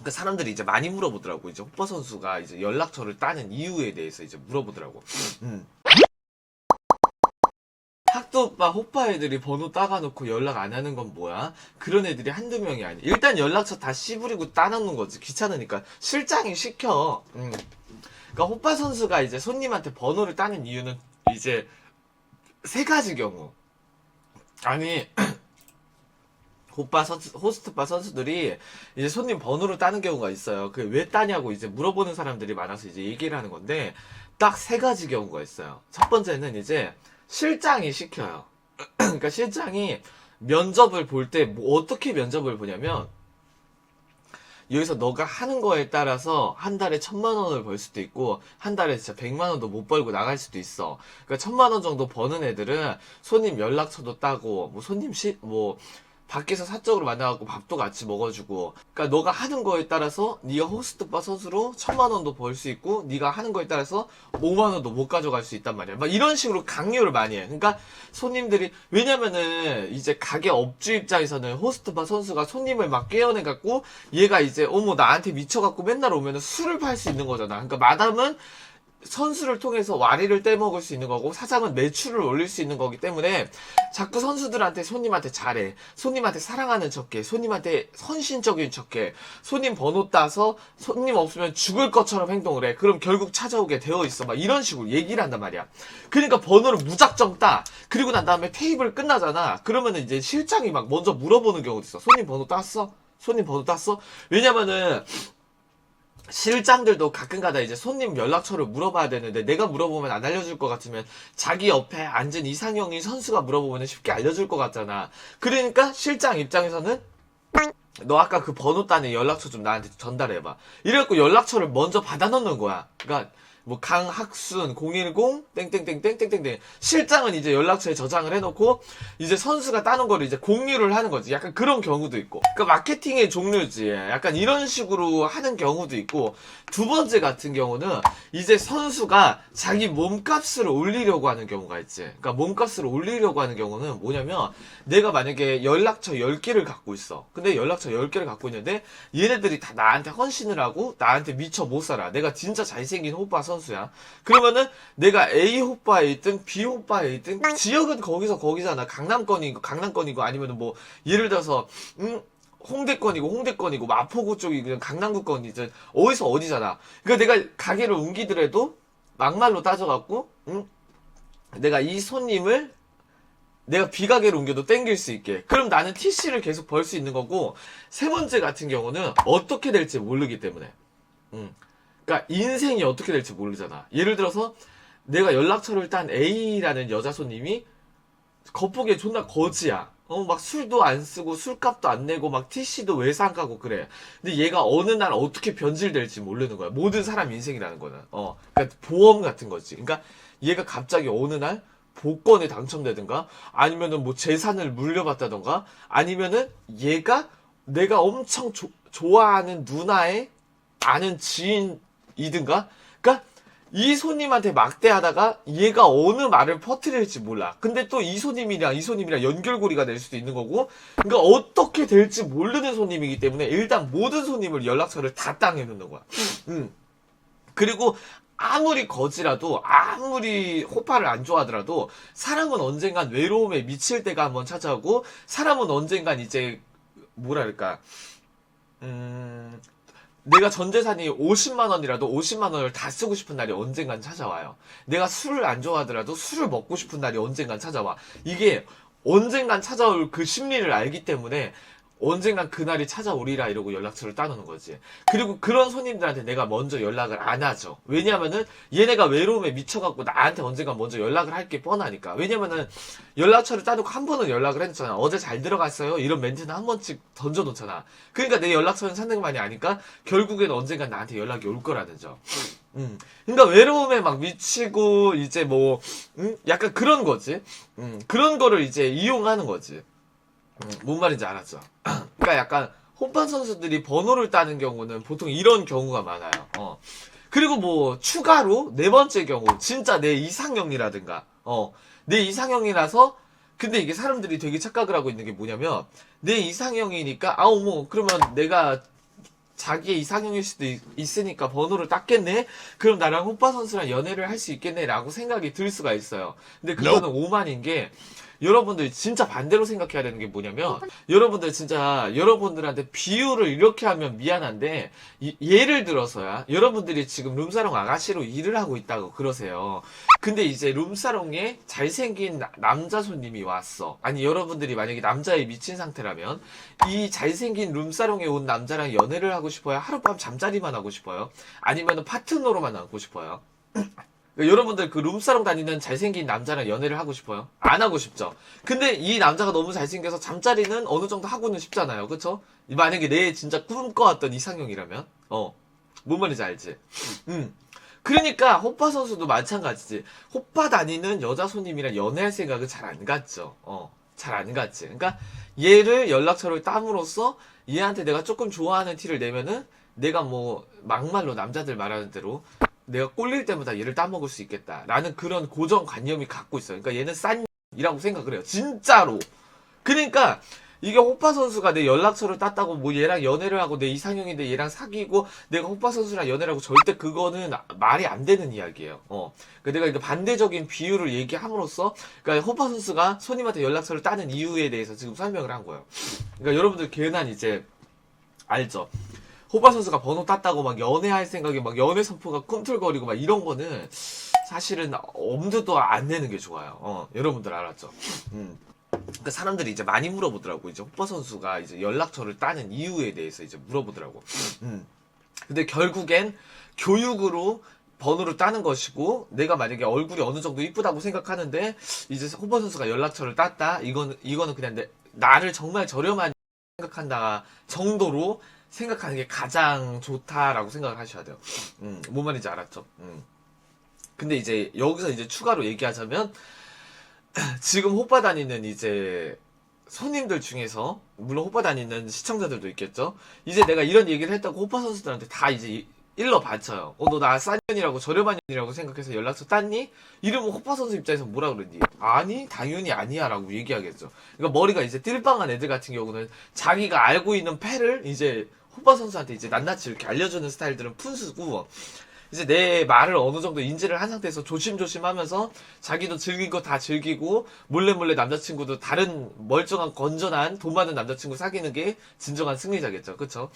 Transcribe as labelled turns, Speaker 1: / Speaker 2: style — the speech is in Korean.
Speaker 1: 그러니까 사람들이 이제 많이 물어보더라고. 이제 호빠 선수가 이제 연락처를 따는 이유에 대해서 이제 물어보더라고. 음. 학도 오빠 호빠 애들이 번호 따가놓고 연락 안 하는 건 뭐야? 그런 애들이 한두 명이 아니. 일단 연락처 다 씨부리고 따놓는 거지. 귀찮으니까 실장이 시켜. 음. 그러니까 호빠 선수가 이제 손님한테 번호를 따는 이유는 이제 세 가지 경우. 아니 호빠 선수, 호스트바 선수들이 이제 손님 번호를 따는 경우가 있어요. 그 왜 따냐고 이제 물어보는 사람들이 많아서 이제 얘기를 하는 건데 딱 세 가지 경우가 있어요. 첫 번째는 이제 실장이 시켜요. 그러니까 실장이 면접을 볼 때 뭐 어떻게 면접을 보냐면 여기서 너가 하는 거에 따라서 한 달에 천만 원을 벌 수도 있고 한 달에 진짜 백만 원도 못 벌고 나갈 수도 있어. 그러니까 천만 원 정도 버는 애들은 손님 연락처도 따고 뭐 손님 시뭐 밖에서 사적으로 만나갖고 밥도 같이 먹어주고. 그러니까 너가 하는 거에 따라서 네가 호스트바 선수로 천만 원도 벌 수 있고 네가 하는 거에 따라서 5만 원도 못 가져갈 수 있단 말이야. 막 이런 식으로 강요를 많이 해. 그러니까 손님들이 왜냐면은 이제 가게 업주 입장에서는 호스트바 선수가 손님을 막 깨어내갖고 얘가 이제 어머 나한테 미쳐갖고 맨날 오면은 술을 팔 수 있는 거잖아. 그러니까 마담은 선수를 통해서 와리를 떼먹을 수 있는 거고 사장은 매출을 올릴 수 있는 거기 때문에 자꾸 선수들한테 손님한테 잘해 손님한테 사랑하는 척해 손님한테 헌신적인 척해 손님 번호 따서 손님 없으면 죽을 것처럼 행동을 해. 그럼 결국 찾아오게 되어 있어. 막 이런 식으로 얘기를 한단 말이야. 그러니까 번호를 무작정 따. 그리고 난 다음에 테이블 끝나잖아. 그러면은 이제 실장이 막 먼저 물어보는 경우도 있어. 손님 번호 땄어? 손님 번호 땄어? 왜냐면은 실장들도 가끔가다 이제 손님 연락처를 물어봐야 되는데 내가 물어보면 안 알려줄 것 같으면 자기 옆에 앉은 이상형인 선수가 물어보면 쉽게 알려줄 것 같잖아. 그러니까 실장 입장에서는 너 아까 그 번호 따는 연락처 좀 나한테 전달해봐. 이래갖고 연락처를 먼저 받아놓는 거야. 그러니까 뭐 강학순 010 땡땡땡땡땡땡땡. 실장은 이제 연락처에 저장을 해놓고 이제 선수가 따는 거를 이제 공유를 하는 거지. 약간 그런 경우도 있고. 그러니까 마케팅의 종류지 약간 이런 식으로 하는 경우도 있고. 두 번째 같은 경우는 이제 선수가 자기 몸값을 올리려고 하는 경우가 있지. 그러니까 몸값을 올리려고 하는 경우는 뭐냐면 내가 만약에 연락처 10개를 갖고 있어. 근데 연락처 10개를 갖고 있는데 얘네들이 다 나한테 헌신을 하고 나한테 미쳐 못 살아. 내가 진짜 잘생긴 호빠 선수야 그러면은 내가 A 호빠에 있든 B 호빠에 있든 지역은 거기서 거기잖아 강남권이고 강남권이고 아니면은 뭐 예를 들어서 음 홍대권이고 홍대권이고 마포구 쪽이 그냥 강남구권이든 어디서 어디잖아 그러니까 내가 가게를 옮기더라도 막말로 따져갖고 음 내가 이 손님을 내가 비가게로 옮겨도 땡길 수 있게. 그럼 나는 TC를 계속 벌 수 있는 거고, 세 번째 같은 경우는 어떻게 될지 모르기 때문에. 음. 그러니까 인생이 어떻게 될지 모르잖아. 예를 들어서 내가 연락처를 딴 A라는 여자 손님이 겉보기에 존나 거지야. 어, 막 술도 안 쓰고 술값도 안 내고 막 TC도 외상 가고 그래. 근데 얘가 어느 날 어떻게 변질될지 모르는 거야. 모든 사람 인생이라는 거는. 어. 그러니까 보험 같은 거지. 그러니까 얘가 갑자기 어느 날 복권에 당첨되든가 아니면은 뭐 재산을 물려받다던가 아니면은 얘가 내가 엄청 조- 좋아하는 누나의 아는 지인 이든가 그러니까 이 손님한테 막대하다가 얘가 어느 말을 퍼뜨릴지 몰라. 근데 또 이 손님이랑 이 손님이랑 연결고리가 될 수도 있는 거고, 그러니까 어떻게 될지 모르는 손님이기 때문에 일단 모든 손님을 연락처를 다 땅에 놓는 거야. 음. 그리고 아무리 거지라도 아무리 호파를 안 좋아하더라도 사람은 언젠간 외로움에 미칠 때가 한번 찾아오고 사람은 언젠간 이제 뭐랄까 음 내가 전 재산이 50만 원이라도 50만 원을 다 쓰고 싶은 날이 언젠간 찾아와요. 내가 술을 안 좋아하더라도 술을 먹고 싶은 날이 언젠간 찾아와. 이게 언젠간 찾아올 그 심리를 알기 때문에 언젠간 그날이 찾아오리라 이러고 연락처를 따놓는 거지. 그리고 그런 손님들한테 내가 먼저 연락을 안 하죠. 왜냐면은 얘네가 외로움에 미쳐갖고 나한테 언젠간 먼저 연락을 할 게 뻔하니까. 왜냐면은 연락처를 따놓고 한 번은 연락을 했잖아. 어제 잘 들어갔어요. 이런 멘트는 한 번씩 던져놓잖아. 그러니까 내 연락처는 상대방이 아니까 결국엔 언젠간 나한테 연락이 올 거라는 점. 음. 그러니까 외로움에 막 미치고 이제 뭐 음? 약간 그런 거지. 음. 그런 거를 이제 이용하는 거지. 음, 뭔 말인지 알았죠? 그러니까 약간 혼판 선수들이 번호를 따는 경우는 보통 이런 경우가 많아요. 어. 그리고 뭐 추가로 네 번째 경우 진짜 내 이상형이라든가 어. 내 이상형이라서 근데 이게 사람들이 되게 착각을 하고 있는 게 뭐냐면 내 이상형이니까 아우 뭐 그러면 내가 자기의 이상형일 수도 있, 있으니까 번호를 땄겠네? 그럼 나랑 호빠 선수랑 연애를 할 수 있겠네? 라고 생각이 들 수가 있어요. 근데 그거는 오만인 게, 여러분들 진짜 반대로 생각해야 되는 게 뭐냐면, 여러분들 진짜, 여러분들한테 비유를 이렇게 하면 미안한데, 이- 예를 들어서야, 여러분들이 지금 룸사롱 아가씨로 일을 하고 있다고 그러세요. 근데 이제 룸사롱에 잘생긴 나- 남자 손님이 왔어. 아니, 여러분들이 만약에 남자에 미친 상태라면, 이 잘생긴 룸사롱에 온 남자랑 연애를 하고 싶어요? 하룻밤 잠자리만 하고 싶어요? 아니면 파트너로만 하고 싶어요? 그러니까 여러분들 그 룸사롱 다니는 잘생긴 남자랑 연애를 하고 싶어요? 안 하고 싶죠? 근데 이 남자가 너무 잘생겨서 잠자리는 어느 정도 하고는 싶잖아요. 그쵸? 만약에 내 진짜 꿈꿔왔던 이상형이라면? 어. 뭔 말인지 알지? 음. 그러니까 호빠 선수도 마찬가지지. 호빠 다니는 여자 손님이랑 연애할 생각은 잘안 갔죠. 어. 잘 안 갔지. 그러니까 얘를 연락처를 땀으로써 얘한테 내가 조금 좋아하는 티를 내면은 내가 뭐 막말로 남자들 말하는 대로 내가 꼴릴 때마다 얘를 따먹을 수 있겠다라는 그런 고정관념이 갖고 있어요. 그러니까 얘는 싼이라고 생각을 해요. 진짜로. 그러니까 이게 호빠 선수가 내 연락처를 땄다고 뭐 얘랑 연애를 하고 내 이상형인데 얘랑 사귀고 내가 호빠 선수랑 연애를 하고 절대 그거는 말이 안 되는 이야기예요. 어. 그러니까 내가 반대적인 비유를 얘기함으로써 그러니까 호빠 선수가 손님한테 연락처를 따는 이유에 대해서 지금 설명을 한 거예요. 그러니까 여러분들 괜한 이제 알죠? 호바 선수가 번호 땄다고 막 연애할 생각에 막 연애 선포가 꿈틀거리고 막 이런 거는 사실은 엄두도 안 내는 게 좋아요. 어, 여러분들 알았죠? 음. 그러니까 사람들이 이제 많이 물어보더라고. 이제 호빠 선수가 이제 연락처를 따는 이유에 대해서 이제 물어보더라고. 음. 근데 결국엔 교육으로 번호를 따는 것이고 내가 만약에 얼굴이 어느 정도 이쁘다고 생각하는데 이제 호빠 선수가 연락처를 땄다. 이거는 이거는 그냥 내, 나를 정말 저렴한 생각한다 정도로 생각하는 게 가장 좋다라고 생각을 하셔야 돼요. 음, 뭔 말인지 알았죠? 음. 근데 이제 여기서 이제 추가로 얘기하자면 지금 호빠 다니는 이제 손님들 중에서 물론 호빠 다니는 시청자들도 있겠죠. 이제 내가 이런 얘기를 했다고 호빠 선수들한테 다 이제 이- 일러 바쳐요. 어, 너나싼 년이라고 저렴한 년이라고 생각해서 연락처 땄니? 이러면 호빠 선수 입장에서 뭐라 그러니? 아니, 당연히 아니야. 라고 얘기하겠죠. 그러니까 머리가 이제 띨빵한 애들 같은 경우는 자기가 알고 있는 패를 이제 호빠 선수한테 이제 낱낱이 이렇게 알려주는 스타일들은 푼수고, 이제 내 말을 어느 정도 인지를 한 상태에서 조심조심 하면서 자기도 즐긴 거 다 즐기고 몰래 몰래 남자친구도 다른 멀쩡한 건전한 돈 많은 남자친구 사귀는 게 진정한 승리자겠죠. 그쵸?